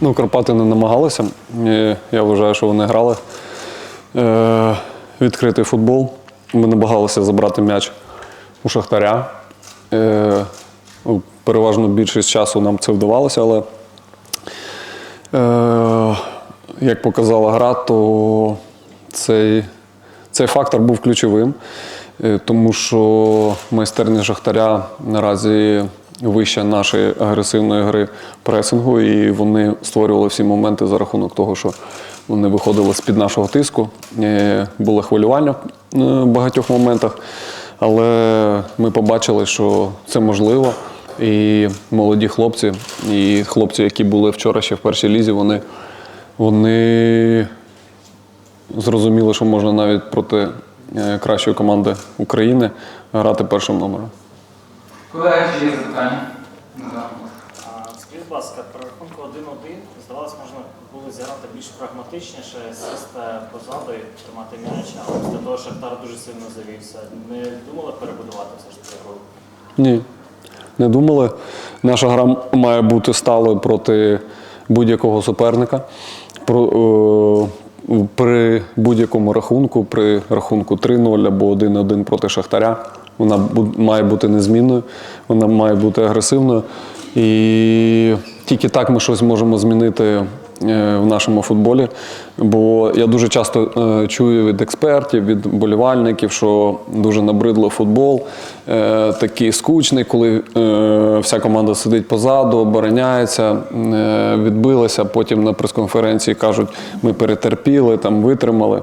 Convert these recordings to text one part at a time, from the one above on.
Ну, Карпати не намагалися. Я вважаю, що вони грали е, відкритий футбол. Ми намагалися забрати м'яч у Шахтаря. Е, ну, переважно більшість часу нам це вдавалося, але е, як показала гра, то цей, цей фактор був ключовим, тому що майстерність Шахтаря наразі вища нашої агресивної гри пресингу, і вони створювали всі моменти за рахунок того, що вони виходили з-під нашого тиску. Е, Було хвилювання в багатьох моментах, але ми побачили, що це можливо. І молоді хлопці, і хлопці, які були вчора ще в першій лізі, вони, вони зрозуміли, що можна навіть проти е, кращої команди України грати першим номером. Колеги, чи є запитання? Ну. А, Скажіть, будь ласка, при рахунку 1-1, здавалося, можна було зіграти більш прагматичніше, сісти позаду і тримати м'яч, але після того Шахтар дуже сильно завівся. Не думали перебудувати все ж таки гру? Ні, не думали. Наша гра має бути сталою проти будь-якого суперника. Про, е, при будь-якому рахунку, при рахунку 3-0 або 1-1 проти Шахтаря, вона має бути незмінною, вона має бути агресивною. І тільки так ми щось можемо змінити е, в нашому футболі. Бо я дуже часто е, чую від експертів, від болівальників, що дуже набридло футбол, е, такий скучний, коли вся команда сидить позаду, обороняється, відбилася. Потім на прес-конференції кажуть, ми перетерпіли, там витримали.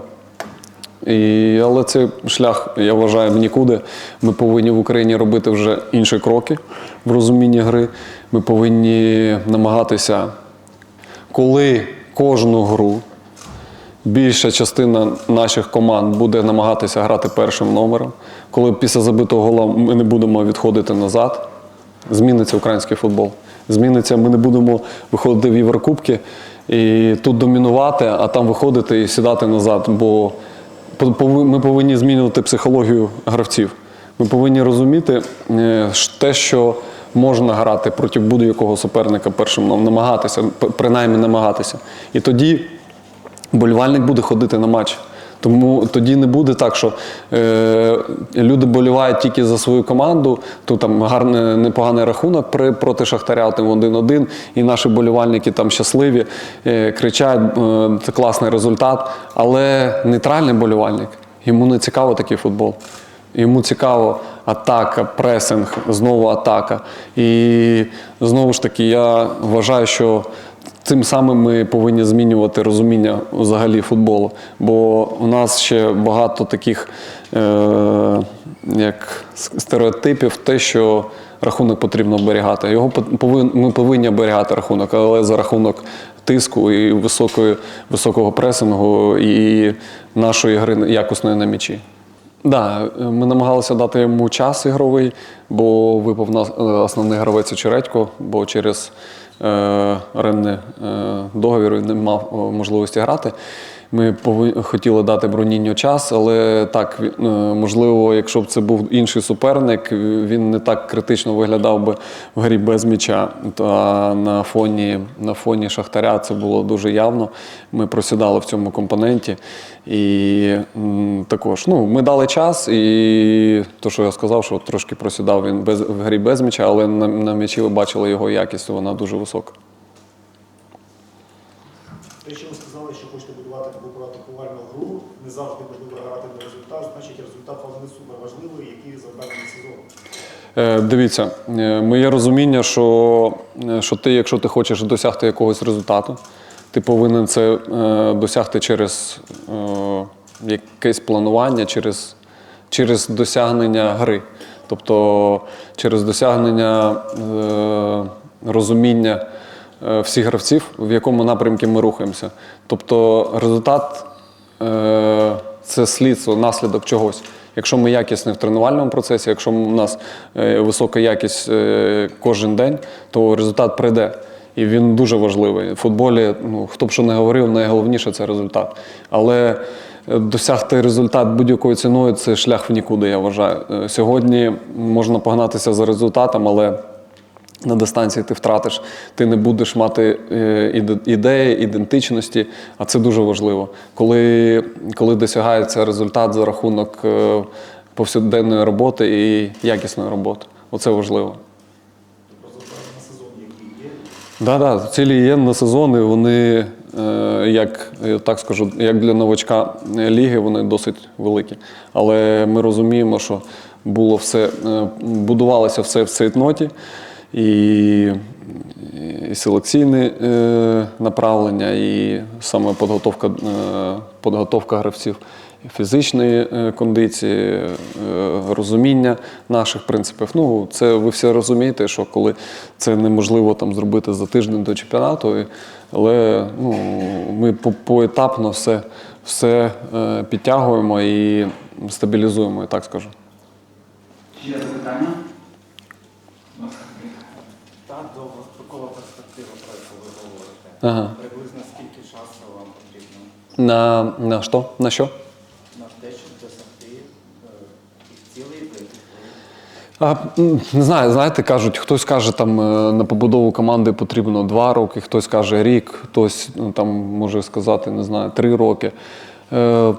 І, але це шлях, я вважаю, в нікуди. Ми повинні в Україні робити вже інші кроки в розумінні гри. Ми повинні намагатися, коли кожну гру більша частина наших команд буде намагатися грати першим номером, коли після забитого гола ми не будемо відходити назад, зміниться український футбол. Зміниться, ми не будемо виходити в Єврокубки і тут домінувати, а там виходити і сідати назад. Бо ми повинні змінювати психологію гравців. Ми повинні розуміти е, те, що можна грати проти будь-якого суперника першим намагатися, принаймні намагатися. І тоді болівальник буде ходити на матч. Тому тоді не буде так, що е, люди болівають тільки за свою команду, то там гарний, непоганий рахунок при, проти Шахтаря там 1-1, і наші болівальники там щасливі, е, кричать, е, це класний результат. Але нейтральний болівальник, йому не цікаво такий футбол. Йому цікаво атака, пресинг, знову атака. І знову ж таки, я вважаю, що Цим самим ми повинні змінювати розуміння взагалі футболу. Бо у нас ще багато таких е, як стереотипів, те, що рахунок потрібно оберігати. Його ми повинні оберігати рахунок, але за рахунок тиску і високої, високого пресингу і нашої гри якісної на м'ячі. Да, ми намагалися дати йому час ігровий, бо випав е, основний гравець Очередько, бо через орендний е, договір не мав е, можливості грати. Ми хотіли дати Бронінню час, але так, е, можливо, якщо б це був інший суперник, він не так критично виглядав би в грі без м'яча. Та на фоні, на фоні Шахтаря це було дуже явно. Ми просідали в цьому компоненті. І також ну, ми дали час, і то, що я сказав, що трошки просідав він без, в грі без м'яча, але на, на м'ячі ви бачили його якість, вона дуже висока. Ви сказали, що хочете будувати таку атакувальну гру, не завжди можливо грати на результат, значить результат вам не супер важливий, який завдання сезону. Е, Дивіться, е, моє розуміння, що, е, що ти, якщо ти хочеш досягти якогось результату, ти повинен це досягти через якесь планування, через, через досягнення гри. Тобто через досягнення розуміння всіх гравців, в якому напрямку ми рухаємося. Тобто результат е, це слідство, наслідок чогось. Якщо ми якісні в тренувальному процесі, якщо у нас е, висока якість е, кожен день, то результат прийде. І він дуже важливий. В футболі, ну, хто б що не говорив, найголовніше це результат. Але е, досягти результат будь-якою ціною це шлях в нікуди, я вважаю. Е, Сьогодні можна погнатися за результатом, але на дистанції ти втратиш, ти не будеш мати е, ідеї, ідентичності, а це дуже важливо. Коли, коли досягається результат за рахунок е, повсякденної роботи і якісної роботи. Оце важливо. Який є. Да, да, цілі є на сезони. Вони, е, як так скажу, як для новачка ліги, вони досить великі. Але ми розуміємо, що було все, будувалося все в цейтноті, і, і селекційне направлення, і саме підготовка, е, підготовка гравців. Фізичної е, кондиції, е, розуміння наших принципів. Ну, це ви всі розумієте, що коли це неможливо там зробити за тиждень до чемпіонату, але ну, ми по- поетапно все, все е, підтягуємо і стабілізуємо, я так скажу. Є запитання? Будь ласка, Андрій. Та довгострокова перспектива, про яку ви говорите. Ага. Приблизно скільки часу вам потрібно На, на що? На що? на те, щоб досягти їх тих цілей, про які А, не знаю, знаєте, кажуть, хтось каже, там е, на побудову команди потрібно два роки, хтось каже рік, хтось ну, там може сказати, не знаю, три роки. Е,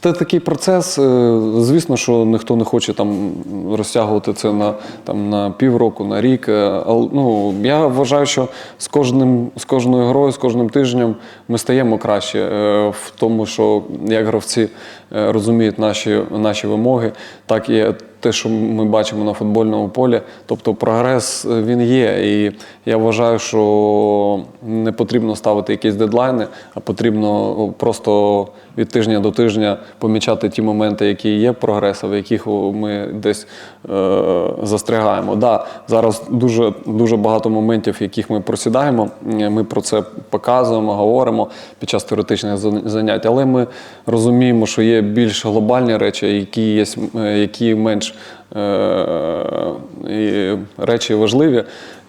Це такий процес. е, Звісно, що ніхто не хоче там розтягувати це на, там, на півроку, на рік. е, Але ну, я вважаю, що з кожним з кожною грою, з кожним тижнем ми стаємо краще е, в тому, що як гравці розуміють наші, наші вимоги, так і те, що ми бачимо на футбольному полі. Тобто прогрес е, він є. І я вважаю, що не потрібно ставити якісь дедлайни, а потрібно просто від тижня до тижня помічати ті моменти, які є прогресу, в яких ми десь е, застрягаємо. Да, зараз дуже, дуже багато моментів, в яких ми просідаємо. Е, Ми про це показуємо, говоримо під час теоретичних занять, але ми розуміємо, що є більш глобальні речі, які є, е, які менш е, і речі важливі.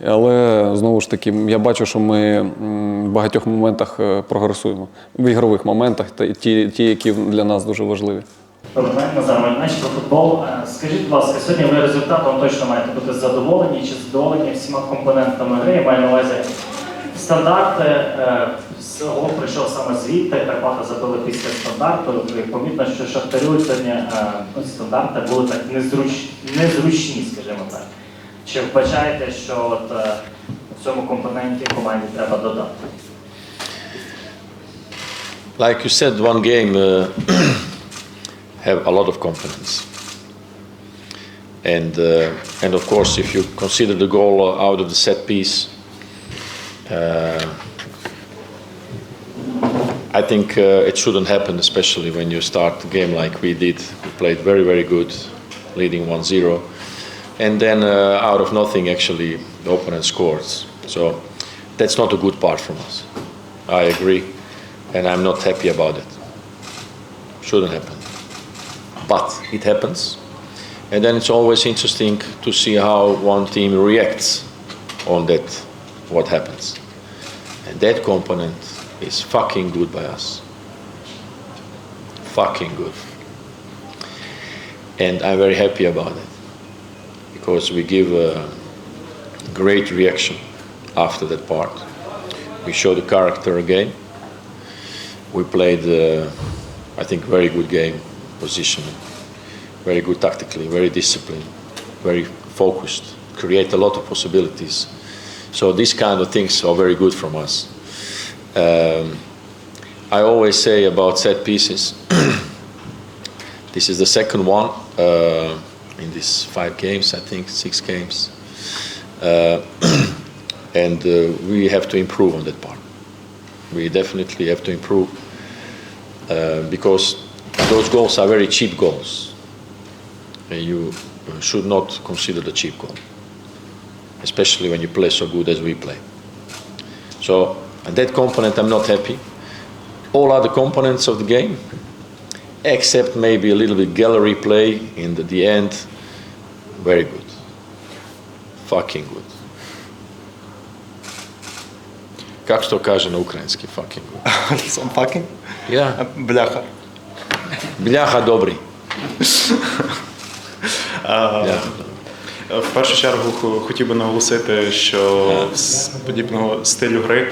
Але знову ж таки, я бачу, що ми в багатьох моментах е, прогресуємо в ігрових моментах, та ті, ті, які для нас дуже важливі. Назар Мельнич про футбол. Е, Скажіть, будь ласка, сьогодні ви результатом точно маєте бути задоволені чи задоволені всіма компонентами гри? Я маю на увазі стандарти. Гол прийшов саме звідти, Карпати забили після стандарту. Помітно, що Шахтарю сьогодні е, ну, стандарти були так незруч... незручні, скажімо так. Чи вбачаєте, що от, е, в цьому компоненті команді треба додати? Like you said, one game uh, have a lot of components, and uh, and of course, if you consider the goal out of the set piece, I think uh, it shouldn't happen, especially when you start the game like we did. We played very very good, leading 1-0, and then uh, out of nothing, actually, the opponent scores. So that's not a good part from us. I agree, and I'm not happy about it. Shouldn't happen. But it happens. And then it's always interesting to see how one team reacts on that, what happens. And that component is fucking good by us. Fucking good. And I'm very happy about it because we give a great reaction after that part. We show the character again. We played, uh, I think, very good game, positioning, very good tactically, very disciplined, very focused, create a lot of possibilities. So these kind of things are very good from us. Um, I always say about set pieces. this is the second one uh, in these five games, I think, six games, uh, and uh, we have to improve on that part we definitely have to improve uh, because those goals are very cheap goals. And you uh, should not consider the cheap goal, especially when you play so good as we play. So at that component, I'm not happy. All other components of the game, except maybe a little bit gallery play in the, the end, very good. Fucking good. Kako se to kaže na ukrajinski? Fucking good. Sam fucking? Ja. Bljaha. Bljaha dobri. Bljaha. В першу чергу хотів би наголосити, що подібного стилю гри е,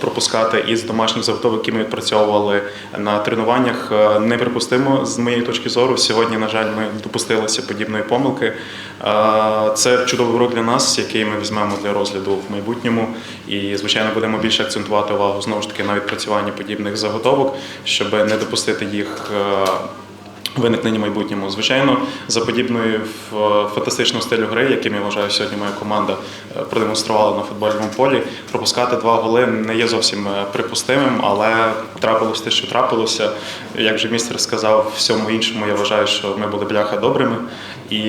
пропускати із домашніх заготовок, які ми відпрацьовували на тренуваннях, е, неприпустимо з моєї точки зору. Сьогодні, на жаль, ми допустилися подібної помилки. Е, Це чудовий урок для нас, який ми візьмемо для розгляду в майбутньому. І, звичайно, будемо більше акцентувати увагу знову ж таки на відпрацюванні подібних заготовок, щоб не допустити їх. Виникнення майбутньому. Звичайно, за подібною ф- фантастичного стилю гри, яким я вважаю, сьогодні моя команда е, продемонструвала на футбольному полі. Пропускати два голи не є зовсім е, припустимим, але трапилось те, що трапилося. Як же містер сказав, всьому іншому я вважаю, що ми були бляха добрими. І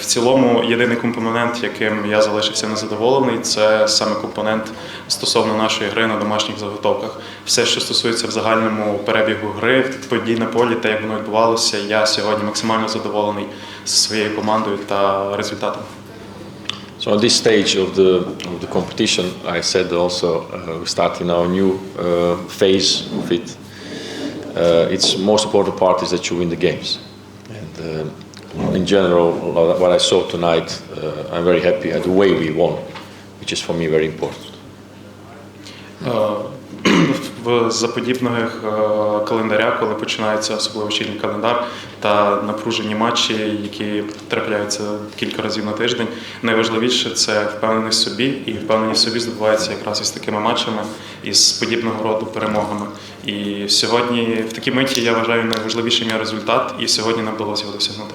в цілому єдиний компонент, яким я залишився незадоволений, це саме компонент стосовно нашої гри на домашніх заготовках. Все, що стосується в загальному перебігу гри, подій на полі, те, як воно відбувалося, я сьогодні максимально задоволений зі своєю командою та результатом. So at this stage of the of the competition, I said also uh, we're starting our new uh, phase of it. Uh, its most important part is that you win the games, and uh, in general, what I saw tonight, uh, I'm very happy at the way we won, which is for me very important. В заподібних е, календарях, коли починається особливо щільний календар та напружені матчі, які трапляються кілька разів на тиждень, найважливіше це впевненість собі, і впевненість собі здобувається якраз із такими матчами, із подібного роду перемогами. І сьогодні в такій миті я вважаю найважливішим результат, і сьогодні нам вдалося його досягнути.